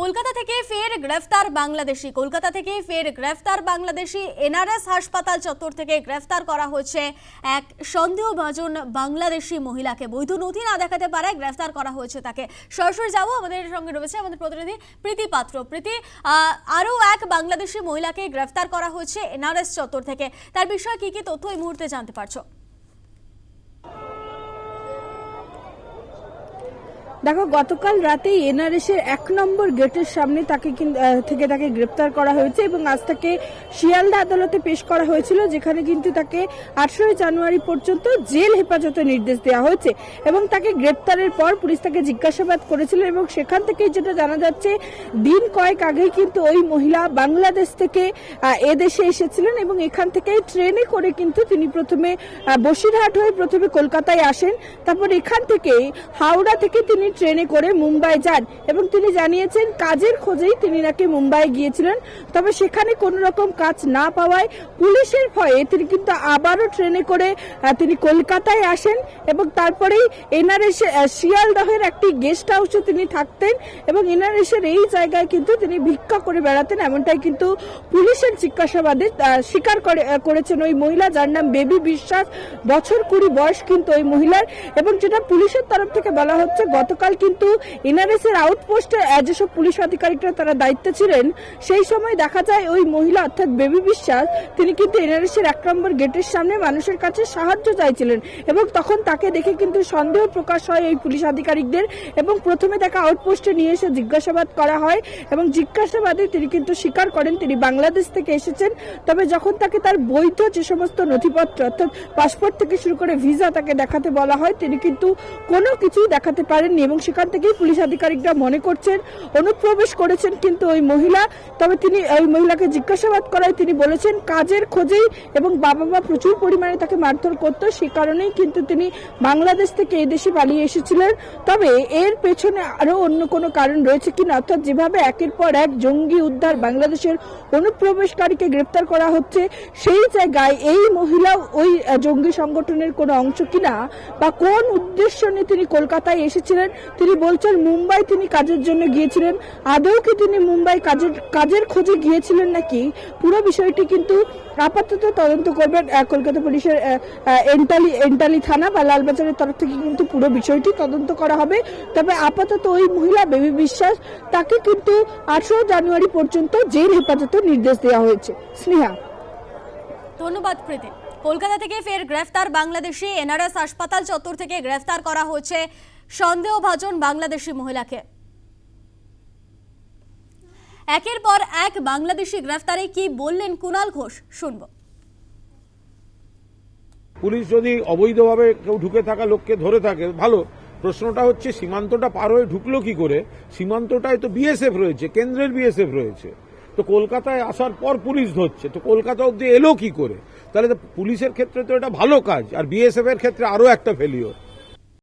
কলকাতা থেকে ফের গ্রেফতার বাংলাদেশি। কলকাতা থেকে ফের গ্রেফতার বাংলাদেশি এনআরএস হাসপাতাল চত্বর থেকে গ্রেফতার করা হয়েছে এক সন্দেহভাজন বাংলাদেশি মহিলাকে। বৈধ নথি না দেখাতে পারায় গ্রেফতার করা হয়েছে তাকে। সরাসরি যাব, আমাদের সঙ্গে রয়েছে আমাদের প্রতিনিধি প্রীতি পাত্র। প্রীতি আরও এক বাংলাদেশি মহিলাকে গ্রেফতার করা হয়েছে এনআরএস চত্বর থেকে। তার বিষয়ে কি কি তথ্য এই মুহূর্তে জানতে পারছ? দেখো, গতকাল রাতে এনআরএস এর এক নম্বর গেটের সামনে তাকে থেকে তাকে গ্রেপ্তার করা হয়েছে এবং আজ তাকে শিয়ালদা আদালতে পেশ করা হয়েছিল, যেখানে কিন্তু তাকে আঠারোই জানুয়ারি পর্যন্ত জেল হেফাজতে নির্দেশ দেওয়া হয়েছে এবং তাকে গ্রেপ্তারের পর পুলিশ তাকে জিজ্ঞাসাবাদ করেছিল এবং সেখান থেকে যেটা জানা যাচ্ছে, দিন কয়েক আগেই কিন্তু ওই মহিলা বাংলাদেশ থেকে এদেশে এসেছিলেন এবং এখান থেকে ট্রেনে করে কিন্তু তিনি প্রথমে বসিরহাট হয়ে প্রথমে কলকাতায় আসেন। তারপর এখান থেকে হাওড়া থেকে তিনি ট্রেনে করে মুম্বাই যান এবং তিনি জানিয়েছেন কাজের খোঁজেই তিনি নাকি মুম্বাই গিয়েছিলেন। তবে সেখানে কোনো রকম কাজ না পাওয়ায় পুলিশের ভয়ে তিনি কিন্তু আবারও ট্রেনে করে তিনি কলকাতায় আসেন এবং তারপরেই এনআরএস শিয়ালদহের একটি গেস্ট হাউসে তিনি থাকতেন এবং এনআরএস এর এই জায়গায় কিন্তু তিনি ভিক্ষা করে বেড়াতেন। এমনটাই কিন্তু পুলিশের জিজ্ঞাসাবাদে স্বীকার করে করেছেন ওই মহিলা যার নাম বেবি বিশ্বাস। বছর কুড়ি বয়স কিন্তু ওই মহিলার এবং যেটা পুলিশের তরফ থেকে বলা হচ্ছে গতকাল কিন্তু এনআরএস এর আউটপোস্টে যেসব পুলিশ আধিকারিকরা তারা দায়িত্বে ছিলেন, সেই সময় দেখা যায় ওই মহিলা অর্থাৎ বেবি বিশ্বাস, তিনি কিন্তু এনআরএস এর এক নম্বর গেটের সামনে মানুষের কাছে সাহায্য চাইছিলেন এবং তখন তাকে দেখে কিন্তু সন্দেহ প্রকাশ হয় এই পুলিশ আধিকারিকদের এবং প্রথমে তাকে আউটপোস্টে নিয়ে এসে জিজ্ঞাসাবাদ করা হয় এবং জিজ্ঞাসাবাদে তিনি কিন্তু স্বীকার করেন তিনি বাংলাদেশ থেকে এসেছেন, তবে যখন তাকে তার বৈধ যে সমস্ত নথিপত্র অর্থাৎ পাসপোর্ট থেকে শুরু করে ভিসা তাকে দেখাতে বলা হয়, তিনি কিন্তু কোনো কিছুই দেখাতে পারেননি এবং সেখান থেকেই পুলিশ আধিকারিকরা মনে করছেন, অনুপ্রবেশ করেছেন কিন্তু ওই মহিলা। তবে তিনি, ওই মহিলাকে জিজ্ঞাসাবাদ করায় তিনি বলেছেন, কাজের খোঁজেই এবং বাবা মা প্রচুর পরিমাণে তাকে মারধর করতো, সে কারণেই কিন্তু তিনি বাংলাদেশ থেকে এদেশে পালিয়ে এসেছিলেন। তবে এর পেছনে আরও অন্য কোনো কারণ রয়েছে কিনা? অর্থাৎ যেভাবে একের পর এক জঙ্গি উদ্ধার বাংলাদেশের অনুপ্রবেশকারীকে গ্রেপ্তার করা হচ্ছে, সেই জায়গায় এই মহিলা ওই জঙ্গি সংগঠনের কোনো অংশ কিনা? বা কোন উদ্দেশ্য নিয়ে তিনি কলকাতায় এসেছিলেন? তিনি বলছেন, মুম্বাই তিনি কাজের জন্য গিয়েছিলেন। আদৌ কি তিনি মুম্বাই কাজের কাজের খোঁজে গিয়েছিলেন নাকি? পুরো বিষয়টি কিন্তু আপাতত তদন্ত করবেন কলকাতা পুলিশের এন্টালি এন্টালি থানা বা লালবাজারের তরফ থেকে কিন্তু পুরো বিষয়টি তদন্ত করা হবে। তবে আপাতত ওই মহিলা বেবি বিশ্বাস, তাকে কিন্তু আঠারো জানুয়ারি পর্যন্ত জেল হেফাজতে নির্দেশ দেওয়া হয়েছে। স্নেহা। ধন্যবাদ প্রীতি। কলকাতা থেকে ফের গ্রেফতার বাংলাদেশি এনআরএস হাসপাতাল চত্বর থেকে গ্রেফতার করা হয়েছে সন্দেহভাজন বাংলাদেশি মহিলাকে। একের পর এক বাংলাদেশি গ্রেফতারে কি বললেন কুণাল ঘোষ, শুনব। পুলিশ যদি অবৈধভাবে কেউ ঢুকে থাকা লোককে ধরে থাকে, ভালো। প্রশ্নটা হচ্ছে, সীমান্তটা পার হয়ে ঢুকলো কি করে? সীমান্তটায় তো বিএসএফ রয়েছে, কেন্দ্রের বিএসএফ রয়েছে। তো কলকাতায় আসার পর পুলিশ ধরছে, তো কলকাতা অব্দি এলো কি করে? তাহলে পুলিশের ক্ষেত্রে তো এটা ভালো কাজ আর বিএসএফ এর ক্ষেত্রে আরও একটা ফেলিওর